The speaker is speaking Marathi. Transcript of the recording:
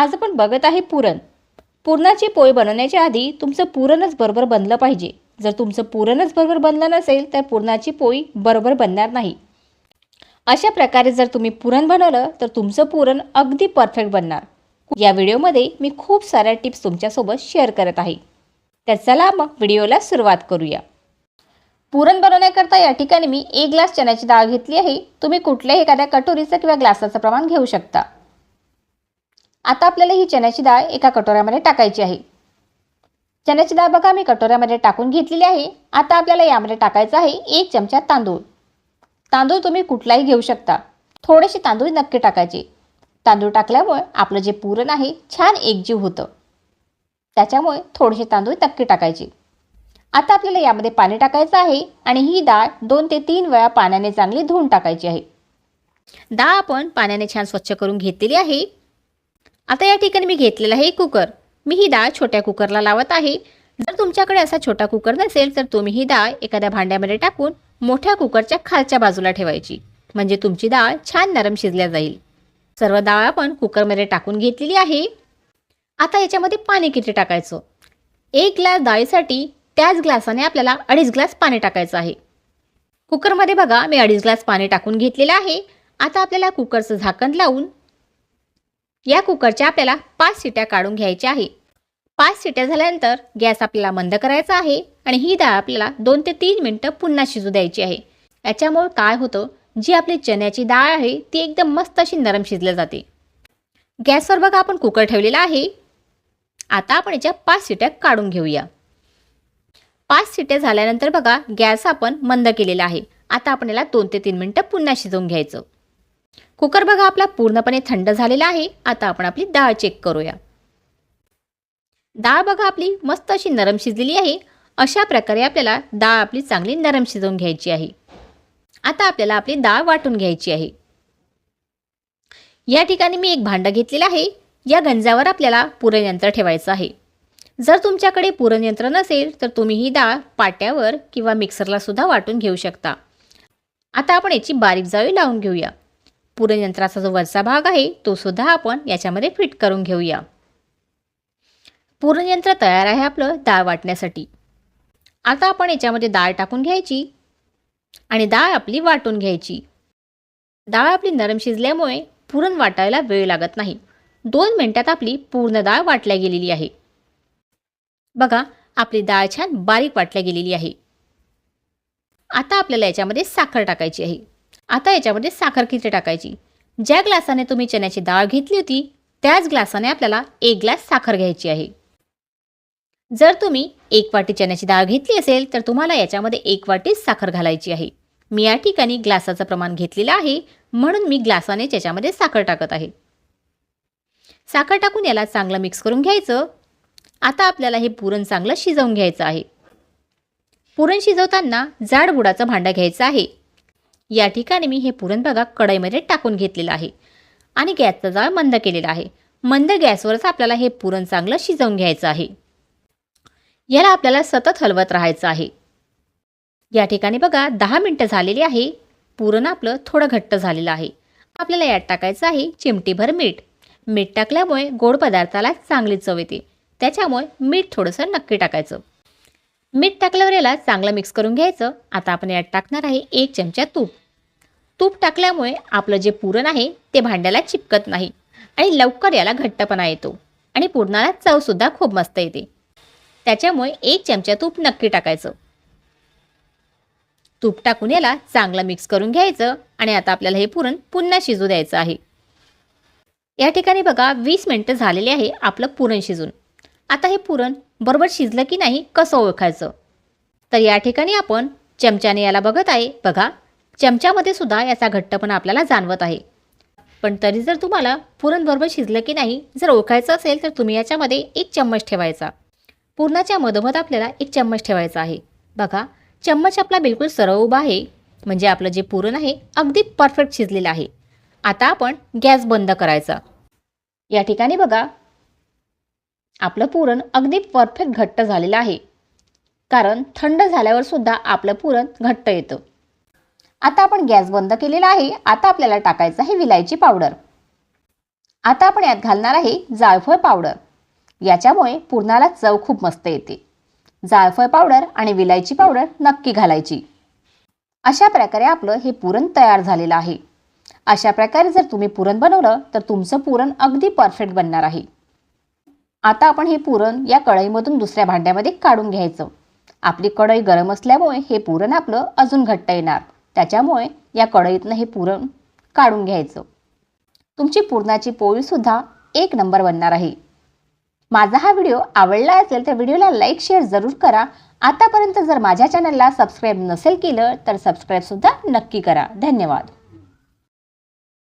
आज आपण बघत आहे पुरण. पुरणाची पोळी बनवण्याच्या आधी तुमचं पुरणच बरोबर बनलं पाहिजे. जर तुमचं पुरणच बरोबर बनलं नसेल तर पुरणाची पोळी बरोबर बनणार नाही. अशा प्रकारे जर तुम्ही पुरण बनवलं तर तुमचं पुरण अगदी परफेक्ट बनणार. या व्हिडिओमध्ये मी खूप साऱ्या टिप्स तुमच्यासोबत शेअर करत आहे. तर चला मग व्हिडिओला सुरुवात करूया. पुरण बनवण्याकरता या ठिकाणी मी एक ग्लास चण्याची डाळ घेतली आहे. तुम्ही कुठल्याही एखाद्या कटोरीचं किंवा ग्लासाचं प्रमाण घेऊ शकता. आता आपल्याला ही चण्याची डाळ एका कटोऱ्यामध्ये टाकायची आहे. चण्याची डाळ बघा मी कटोऱ्यामध्ये टाकून घेतलेली आहे. आता आपल्याला यामध्ये टाकायचं आहे एक चमचा तांदूळ. तांदूळ तुम्ही कुठलाही घेऊ शकता. थोडेसे तांदूळ नक्की टाकायचे. तांदूळ टाकल्यामुळे आपलं जे पुरण आहे छान एकजीव होतं. त्याच्यामुळे थोडेसे तांदूळ नक्की टाकायचे. आता आपल्याला यामध्ये पाणी टाकायचं आहे आणि ही डाळ दोन ते तीन वेळा पाण्याने चांगली धुवून टाकायची आहे. डाळ आपण पाण्याने छान स्वच्छ करून घेतलेली आहे. आता या ठिकाणी मी घेतलेला आहे कुकर. मी ही डाळ छोट्या कुकरला लावत आहे. जर तुमच्याकडे असा छोटा कुकर नसेल तर तुम्ही ही डाळ एखाद्या भांड्यामध्ये टाकून मोठ्या कुकरच्या खालच्या बाजूला ठेवायची. म्हणजे तुमची डाळ छान नरम शिजल्या जाईल. सर्व डाळ आपण कुकरमध्ये टाकून घेतलेली आहे. आता याच्यामध्ये पाणी किती टाकायचं? एक ग्लास डाळीसाठी त्याच ग्लासाने आपल्याला अडीच ग्लास पाणी टाकायचं आहे. कुकरमध्ये बघा मी अडीच ग्लास पाणी टाकून घेतलेलं आहे. आता आपल्याला कुकरचं झाकण लावून या कुकरच्या आपल्याला पाच सिट्या काढून घ्यायच्या आहे. पाच सिट्या झाल्यानंतर गॅस आपल्याला मंद करायचा आहे आणि ही डाळ आपल्याला दोन ते तीन मिनटं पुन्हा शिजू द्यायची आहे. याच्यामुळे काय होतं? जी आपली चण्याची डाळ आहे ती एकदम मस्त अशी नरम शिजल्या जाते. गॅसवर बघा आपण कुकर ठेवलेला आहे. आता आपण याच्या पाच सिट्या काढून घेऊया. पाच सिट्या झाल्यानंतर बघा गॅस आपण मंद केलेला आहे. आता आपण याला दोन ते तीन मिनटं पुन्हा शिजवून घ्यायचं. कुकर बघा आपला पूर्णपणे थंड झालेला आहे. आता आपण आपली डाळ चेक करूया. डाळ बघा आपली मस्त अशी नरम शिजलेली आहे. अशा प्रकारे आपल्याला डाळ आपली चांगली नरम शिजवून घ्यायची आहे. आता आपल्याला आपली डाळ वाटून घ्यायची आहे. या ठिकाणी मी एक भांडं घेतलेलं आहे. या गंजावर आपल्याला पुरणयंत्र ठेवायचं आहे. जर तुमच्याकडे पुरणयंत्र नसेल तर तुम्ही ही डाळ पाट्यावर किंवा मिक्सरला सुद्धा वाटून घेऊ शकता. आता आपण याची बारीक जाळी लावून घेऊया. पुरणयंत्राचा जो वरचा भाग आहे तो सुद्धा आपण याच्यामध्ये फिट करून घेऊया. पुरणयंत्र तयार आहे आपलं डाळ वाटण्यासाठी. आता आपण याच्यामध्ये डाळ टाकून घ्यायची आणि डाळ आपली वाटून घ्यायची. डाळ आपली नरम शिजल्यामुळे पुरण वाटायला वेळ लागत नाही. दोन मिनटात आपली पूर्ण डाळ वाटल्या गेलेली आहे. बघा आपली डाळ छान बारीक वाटल्या गेलेली आहे. आता आपल्याला याच्यामध्ये साखर टाकायची आहे. आता याच्यामध्ये साखर किती टाकायची. ज्या ग्लासाने तुम्ही चण्याची डाळ घेतली होती त्याच ग्लासाने आपल्याला एक ग्लास साखर घ्यायची आहे. जर तुम्ही एक वाटी चण्याची डाळ घेतली असेल तर तुम्हाला याच्यामध्ये एक वाटी साखर घालायची आहे. मी या ठिकाणी ग्लासाचं प्रमाण घेतलेलं आहे म्हणून मी ग्लासाने त्याच्यामध्ये साखर टाकत आहे. साखर टाकून याला चांगलं मिक्स करून घ्यायचं. आता आपल्याला हे पुरण चांगलं शिजवून घ्यायचं आहे. पुरण शिजवताना जाड बुडाचं भांडं घ्यायचं आहे. या ठिकाणी मी हे पुरण बघा कढईमध्ये टाकून घेतलेलं आहे. आणि गॅसचा जाळ मंद केलेला आहे. मंद गॅसवरच आपल्याला हे पुरण चांगलं शिजवून घ्यायचं आहे. याला आपल्याला सतत हलवत राहायचं आहे. या ठिकाणी बघा दहा मिनटं झालेली आहे. पुरण आपलं थोडं घट्ट झालेलं आहे. आपल्याला यात टाकायचं आहे चिमटीभर मीठ. मीठ टाकल्यामुळे गोड पदार्थाला चांगली चव येते. त्याच्यामुळे मीठ थोडंसं नक्की टाकायचं. मीठ टाकल्यावर याला चांगलं मिक्स करून घ्यायचं. आता आपण यात टाकणार आहे एक चमचा तूप. तूप टाकल्यामुळे आपलं जे पुरण आहे ते भांड्याला चिपकत नाही आणि लवकर याला घट्टपणा येतो आणि पुरणाला चवसुद्धा खूप मस्त येते. त्याच्यामुळे एक चमचा तूप नक्की टाकायचं. तूप टाकून याला चांगलं मिक्स करून घ्यायचं आणि आता आपल्याला हे पुरण पुन्हा शिजू द्यायचं आहे. या ठिकाणी बघा वीस मिनटं झालेले आहे आपलं पुरण शिजून. आता हे पुरण बरोबर शिजलं की नाही कसं ओळखायचं? तर या ठिकाणी आपण चमच्याने याला बघत आहे. बघा चमच्यामध्ये सुद्धा याचा घट्टपणा आपल्याला जाणवत आहे. पण तरी जर तुम्हाला पुरण बरोबर शिजलं की नाही जर ओळखायचं असेल तर तुम्ही याच्यामध्ये एक चम्मच ठेवायचा. पुरणाच्या मधोमध आपल्याला एक चम्मच ठेवायचा आहे. बघा चम्मच आपला बिलकुल सरळ उभा आहे. म्हणजे आपलं जे पुरण आहे अगदी परफेक्ट शिजलेलं आहे. आता आपण गॅस बंद करायचा. या ठिकाणी बघा आपलं पुरण अगदी परफेक्ट घट्ट झालेलं आहे. कारण थंड झाल्यावर सुद्धा आपलं पुरण घट्ट येतं. आता आपण गॅस बंद केलेला आहे. आता आपल्याला टाकायचं आहे विलायची पावडर. आता आपण यात घालणार आहे जायफळ पावडर. याच्यामुळे पुरणाला चव खूप मस्त येते. जायफळ पावडर आणि विलायची पावडर नक्की घालायची. अशा प्रकारे आपलं हे पुरण तयार झालेलं आहे. अशा प्रकारे जर तुम्ही पुरण बनवलं तर तुमचं पुरण अगदी परफेक्ट बनणार आहे. आता आपण हे पुरण या कढईमधून दुसऱ्या भांड्यामध्ये काढून घ्यायचं. आपली कढई गरम असल्यामुळे हे पुरण आपलं अजून घट्ट येणार. त्याच्यामुळे या कढईतनं हे पुरण काढून घ्यायचं. तुमची पुरणाची पोळीसुद्धा एक नंबर बनणार आहे. माझा हा व्हिडिओ आवडला असेल तर व्हिडिओला लाईक शेअर जरूर करा. आतापर्यंत जर माझ्या चॅनलला सबस्क्राईब नसेल केलं तर सबस्क्राईबसुद्धा नक्की करा. धन्यवाद.